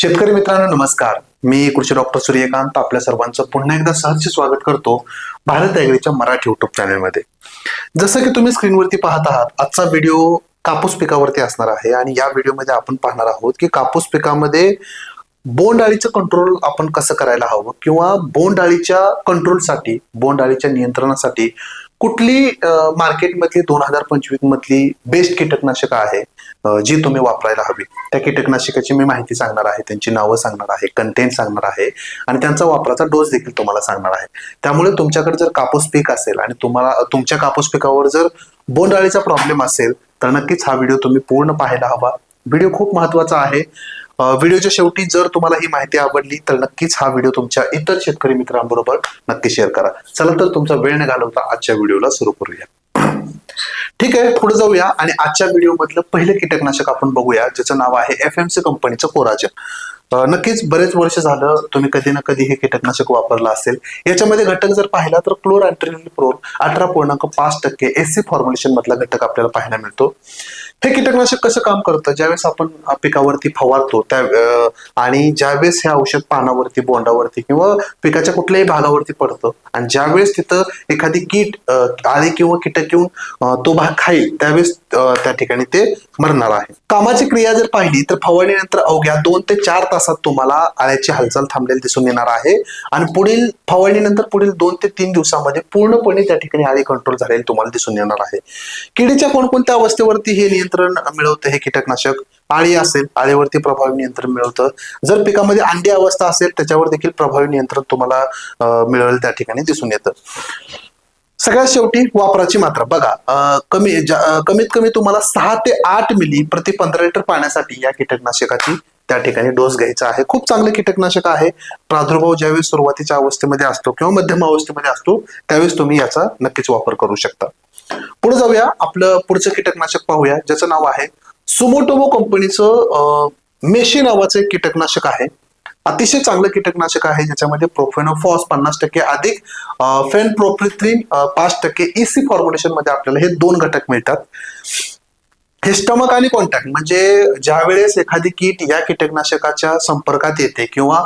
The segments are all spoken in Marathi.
शेतकरी मित्रांनो नमस्कार. मी कृषी डॉक्टर सूर्यकांत आपल्या सर्वांचं पुन्हा एकदा सहर्ष स्वागत करतो भारत ॲग्रीच्या मराठी युट्यूब चॅनलमध्ये जसं की तुम्ही स्क्रीनवरती पाहत आहात आजचा व्हिडिओ कापूस पिकावरती असणार आहे आणि या व्हिडिओमध्ये आपण पाहणार आहोत की कापूस पिकामध्ये बोंडअळीचं कंट्रोल आपण कसं करायला हवं किंवा बोंडअळीच्या कंट्रोलसाठी बोंडअळीच्या नियंत्रणासाठी कुठली मार्केटमधली दोन हजार पंचवीस मधली बेस्ट कीटकनाशक आहे जी तुम्ही वापरायला हवी? त्या कीटकनाशकाची मी माहिती सांगणार आहे त्यांची नावं सांगणार आहे कंटेंट सांगणार आहे आणि त्यांचा वापराचा डोस देखील तुम्हाला सांगणार आहे. त्यामुळे तुमच्याकडे जर कापूस पीक असेल आणि तुम्हाला तुमच्या कापूस पिकावर जर बोंडअळीचा प्रॉब्लेम असेल तर नक्कीच हा व्हिडिओ तुम्ही पूर्ण पाहायला हवा. व्हिडिओ खूप महत्त्वाचा आहे. व्हिडिओच्या शेवटी जर तुम्हाला ही माहिती आवडली तर नक्कीच हा व्हिडिओ तुमच्या इतर शेतकरी मित्रांबरोबर नक्की शेअर करा. चला तर तुमचा वेळ न घालवता आजच्या व्हिडिओला सुरू करूया. ठीक आहे पुढे जाऊया आणि आजच्या व्हिडिओ मधलं पहिलं कीटकनाशक आपण बघूया ज्याचं नाव आहे एफ एम सी कंपनीचं कोराजन. नक्कीच बरेच वर्ष झालं तुम्ही कधी ना कधी हे कीटकनाशक वापरलं असेल. याच्यामध्ये घटक जर पाहिला तर क्लोर प्रोल अठरा पूर्णांक पाच टक्के एस सी फॉर्म्युलेशन मधला घटक आपल्याला पाहायला मिळतो. हे कीटकनाशक कसं काम करतं? ज्यावेळेस आपण पिकावरती फवारतो त्या आणि ज्यावेळेस हे औषध पानावरती बोंडावरती किंवा पिकाच्या कुठल्याही भागावरती पडतं आणि ज्यावेळेस तिथं एखादी कीट आळी किंवा कीटक येऊन तो भाग खाईल त्यावेळेस त्या ठिकाणी ते मरणार आहे. कामाची क्रिया जर पाहिली तर फवारणीनंतर अवघ्या दोन ते चार तासात तुम्हाला आळ्याची हालचाल थांबलेली दिसून येणार आहे. आणि पुढील फवारणीनंतर पुढील दोन ते तीन दिवसामध्ये पूर्णपणे त्या ठिकाणी आळी कंट्रोल झालेली तुम्हाला दिसून येणार आहे. किडीच्या कोणकोणत्या अवस्थेवरती हे नियंत्रण मिळवतं हे कीटकनाशक. आळी असेल आळीवरती प्रभावी नियंत्रण मिळवतं. जर पिकामध्ये अंडी अवस्था असेल त्याच्यावर देखील प्रभावी नियंत्रण तुम्हाला मिळेल त्या ठिकाणी दिसून येतं. सगळ्यात शेवटी वापराची मात्रा. बघा कमी कमीत कमी तुम्हाला सहा ते आठ मिली प्रति पंधरा लिटर पाण्यासाठी या कीटकनाशकाची त्या ठिकाणी डोस घ्यायचा आहे. खूप चांगले कीटकनाशक आहे. प्रादुर्भाव ज्यावेळेस सुरुवातीच्या अवस्थेमध्ये असतो किंवा मध्यम अवस्थेमध्ये असतो त्यावेळेस तुम्ही याचा नक्कीच वापर करू शकता. पुढे जाऊया. आपलं पुढचं कीटकनाशक पाहूया ज्याचं नाव आहे सुमोटोमो कंपनीचं मेशी नावाचं एक कीटकनाशक आहे. अतिशय चांगलं कीटकनाशक आहे ज्याच्यामध्ये प्रोफेनोफॉस पन्नास टक्के अधिक फेन प्रोप्रिथ्रिन पाच टक्के इसी फॉर्म्युलेशनमध्ये आपल्याला हे दोन घटक मिळतात. हे स्टमक आणि कॉन्टॅक्ट म्हणजे ज्या वेळेस एखादी कीट या कीटकनाशकाच्या संपर्कात येते किंवा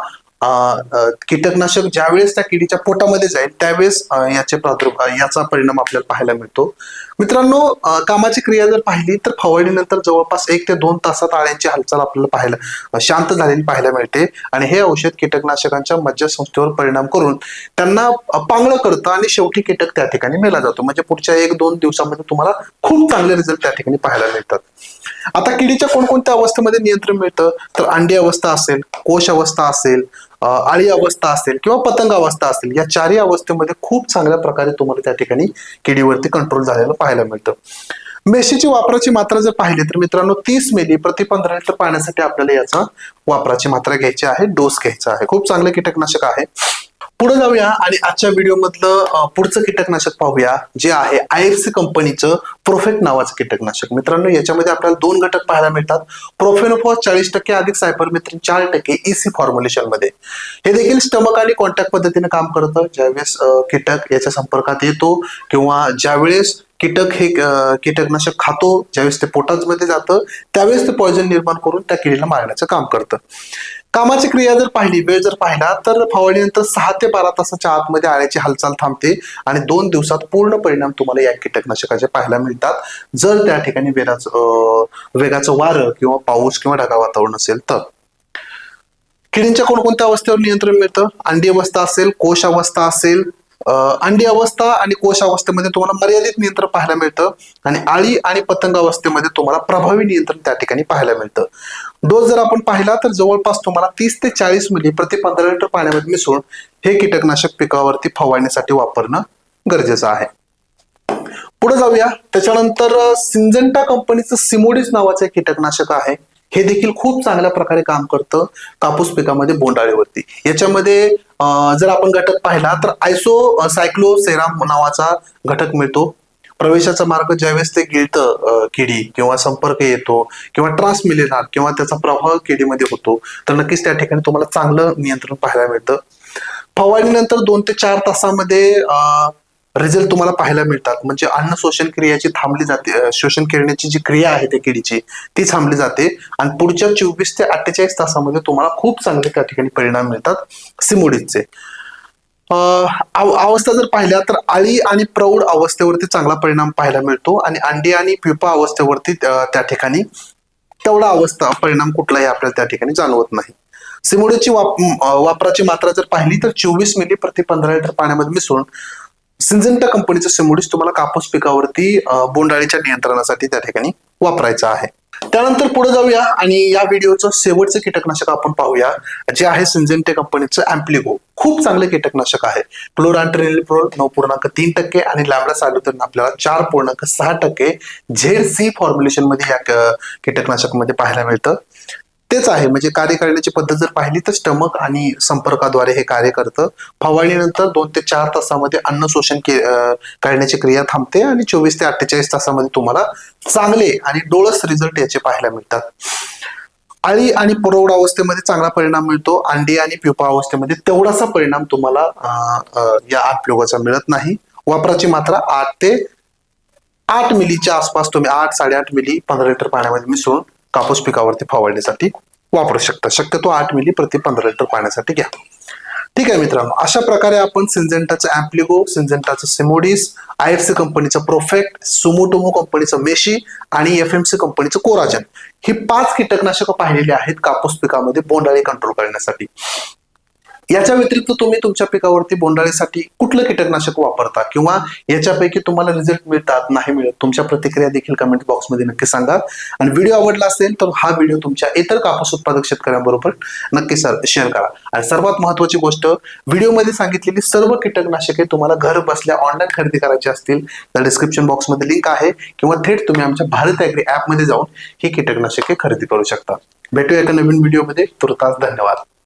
कीटकनाशक ज्या वेळेस त्या किडीच्या पोटामध्ये जाईल त्यावेळेस याचे प्रादुर्भाव याचा परिणाम आपल्याला पाहायला मिळतो. मित्रांनो कामाची क्रिया जर पाहिली तर फवारणीनंतर जवळपास एक ते दोन तासात आळ्यांची हालचाल आपल्याला पाहायला शांत झालेली पाहायला मिळते. आणि हे औषध कीटकनाशकांच्या मज्जासंस्थेवर परिणाम करून त्यांना पांगळं करतं आणि शेवटी कीटक त्या ठिकाणी मेला जातो. म्हणजे पुढच्या एक दोन दिवसामध्ये तुम्हाला खूप चांगले रिझल्ट त्या ठिकाणी पाहायला मिळतात. आता किडीच्या कोणकोणत्या अवस्थेमध्ये नियंत्रण मिळतं? तर अंडी अवस्था असेल कोश अवस्था असेल आळी अवस्था असेल किंवा पतंग अवस्था असेल या चारही अवस्थेमध्ये खूप चांगल्या प्रकारे तुम्हाला त्या ठिकाणी किडीवरती कंट्रोल झालेलं पाहायला मिळतं. मेशीची वापराची मात्रा जर पाहिली तर मित्रांनो तीस मिली प्रति पंधरा लिटर पाण्यासाठी आपल्याला याचा वापराची मात्रा घ्यायची आहे डोस घ्यायचा आहे. खूप चांगलं कीटकनाशक आहे. पुढे जाऊया आणि आजच्या व्हिडिओ मधलं पुढचं कीटकनाशक पाहूया जे आहे आय एफ सी कंपनीचं प्रोफेक्ट नावाचं कीटकनाशक. मित्रांनो याच्यामध्ये आपल्याला दोन घटक पाहायला मिळतात. प्रोफेनोफॉस चाळीस टक्के अधिक सायपरमेथ्रिन चार टक्के ईसी फॉर्म्युलेशनमध्ये. हे देखील स्टमक आणि कॉन्टॅक्ट पद्धतीने काम करतं. ज्यावेळेस कीटक याच्या संपर्कात येतो किंवा ज्यावेळेस कीटक हे कीटकनाशक खातो ज्यावेळेस ते पोटामध्ये जातं त्यावेळेस ते पॉयझन निर्माण करून त्या किडीला मारण्याचं काम करतं. कामाची क्रिया जर पाहिली वेळ जर पाहिला तर फवारणीनंतर सहा ते बारा तासाच्या आतमध्ये आळ्याची हालचाल थांबते आणि दोन दिवसात पूर्ण परिणाम तुम्हाला या कीटकनाशकाचे पाहायला मिळतात. जर त्या ठिकाणी वेगाचं वेगाचं वारं किंवा पाऊस किंवा ढगाळ वातावरण असेल तर. किडींच्या कोणकोणत्या अवस्थेवर नियंत्रण मिळतं? अंडी अवस्था असेल कोश अवस्था असेल अंडी अवस्था आणि कोश अवस्थेमध्ये तुम्हाला मर्यादित नियंत्रण पाहायला मिळतं आणि आळी आणि पतंग अवस्थेमध्ये तुम्हाला प्रभावी नियंत्रण त्या ठिकाणी पाहायला मिळतं. डोस जर आपण पाहिला तर जवळपास तुम्हाला तीस ते चाळीस मिली प्रति पंधरा लिटर पाण्यामध्ये मिसळून हे कीटकनाशक पिकावरती फवारण्यासाठी वापरणं गरजेचं आहे. पुढे जाऊया. त्याच्यानंतर सिंजंटा कंपनीचं सिमोडिस नावाचं एक कीटकनाशक आहे. हे देखील खूप चांगल्या प्रकारे काम करतं कापूस पिकामध्ये बोंडाळीवरती. याच्यामध्ये जर आपण घटक पाहिला तर आयसो सायक्लोसेराम नावाचा घटक मिळतो. प्रवेशाचा मार्ग ज्यावेळेस ते गिळतं किडी किंवा संपर्क येतो किंवा ट्रान्समिलेनार किंवा त्याचा प्रभाव किडीमध्ये होतो तर नक्कीच त्या ठिकाणी तुम्हाला चांगलं नियंत्रण पाहायला मिळतं. फवारणीनंतर दोन ते चार तासामध्ये अं, रिझल्ट तुम्हाला पाहायला मिळतात. म्हणजे अन्न शोषण क्रियाची थांबली जाते शोषण करण्याची जी क्रिया आहे त्या किडीची ती थांबली जाते. आणि पुढच्या चोवीस ते अठ्ठेचाळीस तासामध्ये तुम्हाला खूप चांगले त्या ठिकाणी परिणाम मिळतात सिमोडीचे अवस्था जर पाहिल्या तर आळी आणि प्रौढ अवस्थेवरती चांगला परिणाम पाहायला मिळतो. आणि अंडी आणि प्युपा अवस्थेवरती त्या ठिकाणी तेवढा अवस्था परिणाम कुठलाही आपल्याला त्या ठिकाणी जाणवत नाही. सिमोडीची वाप वापराची मात्रा जर पाहिली तर चोवीस मिली प्रति पंधरा लिटर पाण्यामध्ये मिसळून सिंजेंटा कंपनीचं सिमोडिस तुम्हाला कापूस पिकावरती बोंडाळीच्या नियंत्रणासाठी त्या ठिकाणी वापरायचं आहे. त्यानंतर पुढे जाऊया आणि या व्हिडिओचं शेवटचं कीटकनाशक आपण पाहूया जे आहे सिंजेंटे कंपनीचं अँप्लिगो खूप चांगले कीटकनाशक आहे. फ्लोरांट्रेनिलिप्रोल नऊ पूर्णांक तीन टक्के आणि लॅमडा साल्युटन आपल्याला चार पूर्णांक सहा टक्के झेड सी फॉर्म्युलेशनमध्ये या कीटकनाशकमध्ये पाहायला मिळतं. तेच आहे. म्हणजे कार्य करण्याची पद्धत जर पाहिली तर स्टमक आणि संपर्काद्वारे हे कार्य करतं. फवारणीनंतर दोन ते चार तासामध्ये अन्न शोषण करण्याची क्रिया थांबते आणि चोवीस ते अठ्ठेचाळीस तासामध्ये तुम्हाला चांगले आणि डोळस रिझल्ट याचे पाहायला मिळतात. अळी आणि प्रौढ अवस्थेमध्ये चांगला परिणाम मिळतो. अंडी आणि प्युपा अवस्थेमध्ये तेवढासा परिणाम तुम्हाला या आठलोगाचा मिळत नाही. वापराची मात्रा आठ ते आठ मिलीच्या आसपास तुम्ही आठ साडेआठ मिली पंधरा लिटर पाण्यामध्ये मिसळून कापूस पिकावरती फवारणीसाठी वापरू शकता. शक्यतो आठ मिली प्रति पंधरा लिटर पाण्यासाठी घ्या. ठीक आहे मित्रांनो अशा प्रकारे आपण सिंजेंटाचं अँप्लिगो सिंजेंटाचं सिमोडिस आय एफ सी कंपनीचं प्रोफेक्ट सुमोटोमो कंपनीचं मेशी आणि एफ एम सी कंपनीचं कोराजन. ही पाच कीटकनाशकं पाहिलेली आहेत कापूस पिकामध्ये बोंडाळी कंट्रोल करण्यासाठी. याच्या व्यतिरिक्त तुम्ही तुमच्या पिकावरती बोंडाळीसाठी कुठलं कीटकनाशक वापरता? किंवा याच्यापैकी तुम्हाला रिझल्ट मिळतात नाही मिळत? तुमच्या प्रतिक्रिया देखील कमेंट बॉक्समध्ये नक्की सांगा. आणि व्हिडिओ आवडला असेल तर हा व्हिडिओ तुमच्या इतर कापूस उत्पादक शेतकऱ्यांबरोबर नक्की शेअर करा. आणि सर्वात महत्वाची गोष्ट व्हिडिओमध्ये सांगितलेली सर्व कीटकनाशके तुम्हाला घर बसल्या ऑनलाईन खरेदी करायची असतील तर डिस्क्रिप्शन बॉक्समध्ये लिंक आहे. किंवा थेट तुम्ही आमच्या भारत ॲग्री ॲपमध्ये जाऊन ही कीटकनाशके खरेदी करू शकता. भेटूया एका नवीन व्हिडिओमध्ये तुर्तास धन्यवाद.